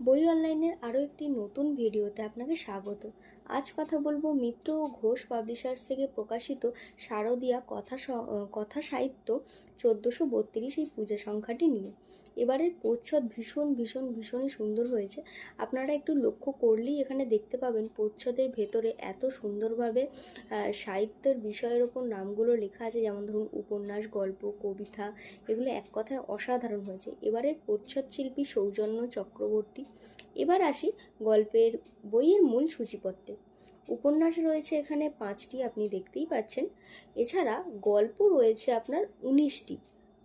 বই অনলাইনের আরও একটি নতুন ভিডিওতে আপনাকে স্বাগত। আজ কথা বলব মিত্র ঘোষ পাবলিশার্স থেকে প্রকাশিত শারদীয়া কথা কথা সাহিত্য চোদ্দোশো বত্রিশ এই পূজা সংখ্যাটি নিয়ে। এবারের প্রচ্ছদ ভীষণ ভীষণ, ভীষণই সুন্দর হয়েছে। আপনারা একটু লক্ষ্য করলেই এখানে দেখতে পাবেন প্রচ্ছদের ভেতরে এত সুন্দরভাবে সাহিত্যের বিষয়ের ওপর নামগুলো লেখা আছে, যেমন ধরুন উপন্যাস, গল্প, কবিতা, এগুলো এক কথায় অসাধারণ হয়েছে। এবারের প্রচ্ছদ শিল্পী সৌজন্য চক্রবর্তী। এবার আসি গল্পের বইয়ের মূল সূচিপত্রে। উপন্যাস রয়েছে এখানে, পাঁচটি আপনি দেখতেই পাচ্ছেন। এছাড়া গল্প রয়েছে আপনার উনিশটি।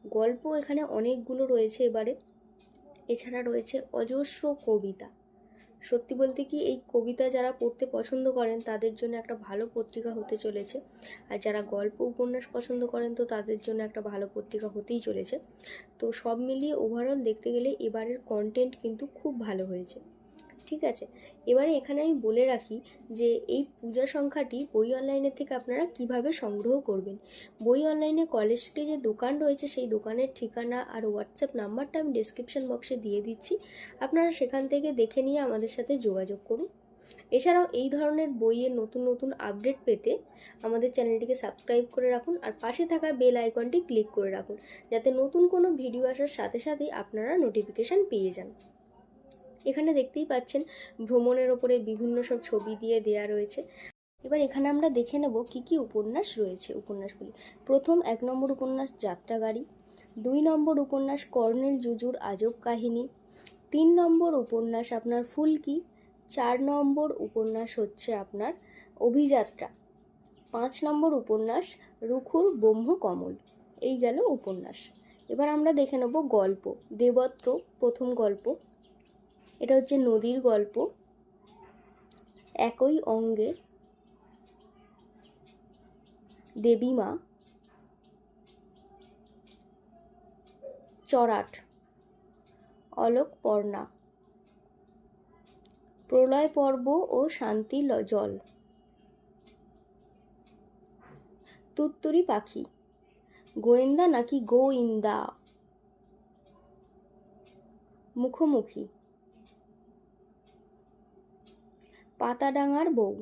গল্প এখানে অনেকগুলো রয়েছে এবারে। এছাড়া রয়েছে অজস্র কবিতা। সত্যি বলতে কি, এই কবিতা যারা পড়তে পছন্দ করেন, তাদের জন্য একটা ভালো পত্রিকা হতে চলেছে। আর যারা গল্প উপন্যাস পছন্দ করেন, তো তাদের জন্য একটা ভালো পত্রিকা হতেই চলেছে। তো সব মিলিয়ে ওভারঅল দেখতে গেলে এবারের কন্টেন্ট কিন্তু খুব ভালো হয়েছে। ঠিক আছে? এবারে এখানে আমি বলে রাখি যে, এই পূজা সংখ্যাটি বই অনলাইনের থেকে আপনারা কীভাবে সংগ্রহ করবেন? বই অনলাইনে কলেজ স্ট্রিটে যে দোকান রয়েছে, সেই দোকানের ঠিকানা আর হোয়াটসঅ্যাপ নাম্বারটা আমি ডিসক্রিপশন বক্সে দিয়ে দিচ্ছি। আপনারা সেখান থেকে দেখে নিয়ে আমাদের সাথে যোগাযোগ করুন। এছাড়াও এই ধরনের বইয়ের নতুন নতুন আপডেট পেতে আমাদের চ্যানেলটিকে সাবস্ক্রাইব করে রাখুন আর পাশে থাকা বেল আইকনটি ক্লিক করে রাখুন, যাতে নতুন কোনো ভিডিও আসার সাথে সাথেই আপনারা নোটিফিকেশান পেয়ে যান। এখানে দেখতেই পাচ্ছেন ভ্রমণের ওপরে বিভিন্ন সব ছবি দিয়ে দেয়া রয়েছে। এবার এখানে আমরা দেখে নেব কি কি উপন্যাস রয়েছে উপন্যাসগুলি। প্রথম এক নম্বর উপন্যাস যাত্রাগাড়ি দুই নম্বর উপন্যাস কর্নেল জুজুর আজব কাহিনী, তিন নম্বর উপন্যাস আপনার ফুলকি, চার নম্বর উপন্যাস হচ্ছে আপনার অভিযাত্রা, পাঁচ নম্বর উপন্যাস রুখুর ব্রহ্মকমল। এই গেল উপন্যাস। এবার আমরা দেখে নেব গল্প, দেবত্র প্রথম গল্প। এটা হচ্ছে নদীর গল্প। একই অঙ্গে দেবীমা চরাট, অলোক পর্ণা, প্রলয় পর্ব ও শান্তি জল। তুত্তুরি পাখি, গোয়েন্দা নাকি গোইন্দা? মুখোমুখি। পাতাডাঙার বউ।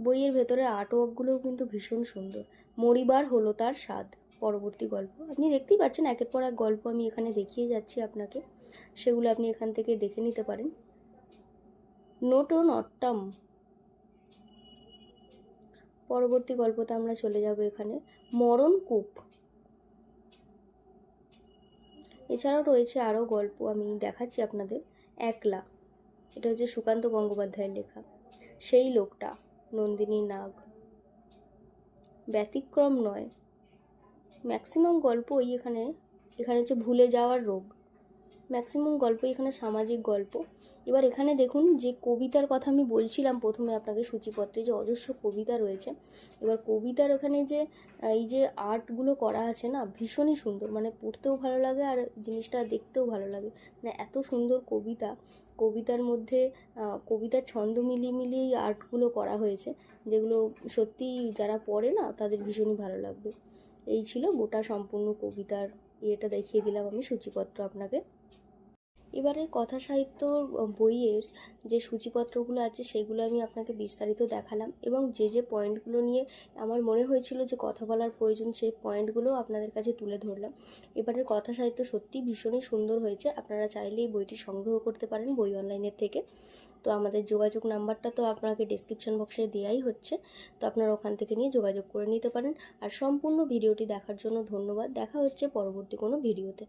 বইয়ের ভেতরে আর্টওয়ার্কগুলোও কিন্তু ভীষণ সুন্দর। মরিবার হলো তার স্বাদ। পরবর্তী গল্প। আপনি দেখতেই পাচ্ছেন একের পর এক গল্প আমি এখানে দেখিয়ে যাচ্ছি আপনাকে। সেগুলো আপনি এখান থেকে দেখে নিতে পারেন। নোটো নট্টাম পরবর্তী গল্পতে আমরা চলে যাব এখানে। মরণ কূপ। এছাড়াও রয়েছে আরও গল্প আমি দেখাচ্ছি আপনাদের। একলা। এটা হচ্ছে সুকান্ত গঙ্গোপাধ্যায়ের লেখা। সেই লোকটা নন্দিনী নাগ। ব্যতিক্রম নয়। ম্যাক্সিমাম গল্পই এখানে এখানে হচ্ছে ভুলে যাওয়ার রোগ। ম্যাক্সিমাম গল্পই এখানে সামাজিক গল্প। এবার এখানে দেখুন যে কবিতার কথা আমি বলছিলাম প্রথমে আপনাকে সূচিপত্রে যে অজস্র কবিতা রয়েছে। এবার কবিতার ওখানে যে এই যে আর্টগুলো করা আছে না, ভীষণই সুন্দর। মানে পড়তেও ভালো লাগে আর জিনিসটা দেখতেও ভালো লাগে। মানে এত সুন্দর কবিতা। কবিতার মধ্যে কবিতার ছন্দ মিলিয়ে মিলিয়ে এই আর্টগুলো করা হয়েছে। যেগুলো সত্যি যারা পড়ে না, তাদের ভীষণই ভালো লাগবে। এই ছিল গোটা সম্পূর্ণ কবিতার ইয়েটা দেখিয়ে দিলাম আমি সূচিপত্র আপনাকে। এবারে কথা সাহিত্য বইয়ের যে সূচিপত্রগুলো আছে, সেগুলো আমি আপনাকে বিস্তারিত দেখালাম এবং যে যে পয়েন্টগুলো নিয়ে আমার মনে হয়েছিল যে কথা বলার প্রয়োজন, সেই পয়েন্টগুলো আপনাদের কাছে তুলে ধরলাম। এবারের কথা সাহিত্য সত্যি ভীষণই সুন্দর হয়েছে। আপনারা চাইলে এই বইটি সংগ্রহ করতে পারেন বই অনলাইনের থেকে। তো আমাদের যোগাযোগ নাম্বারটা তো আপনাকে ডিসক্রিপশন বক্সে দেওয়াই হচ্ছে। তো আপনারা ওখান থেকে নিয়ে যোগাযোগ করে নিতে পারেন। আর সম্পূর্ণ ভিডিওটি দেখার জন্য ধন্যবাদ। দেখা হচ্ছে পরবর্তী কোনো ভিডিওতে।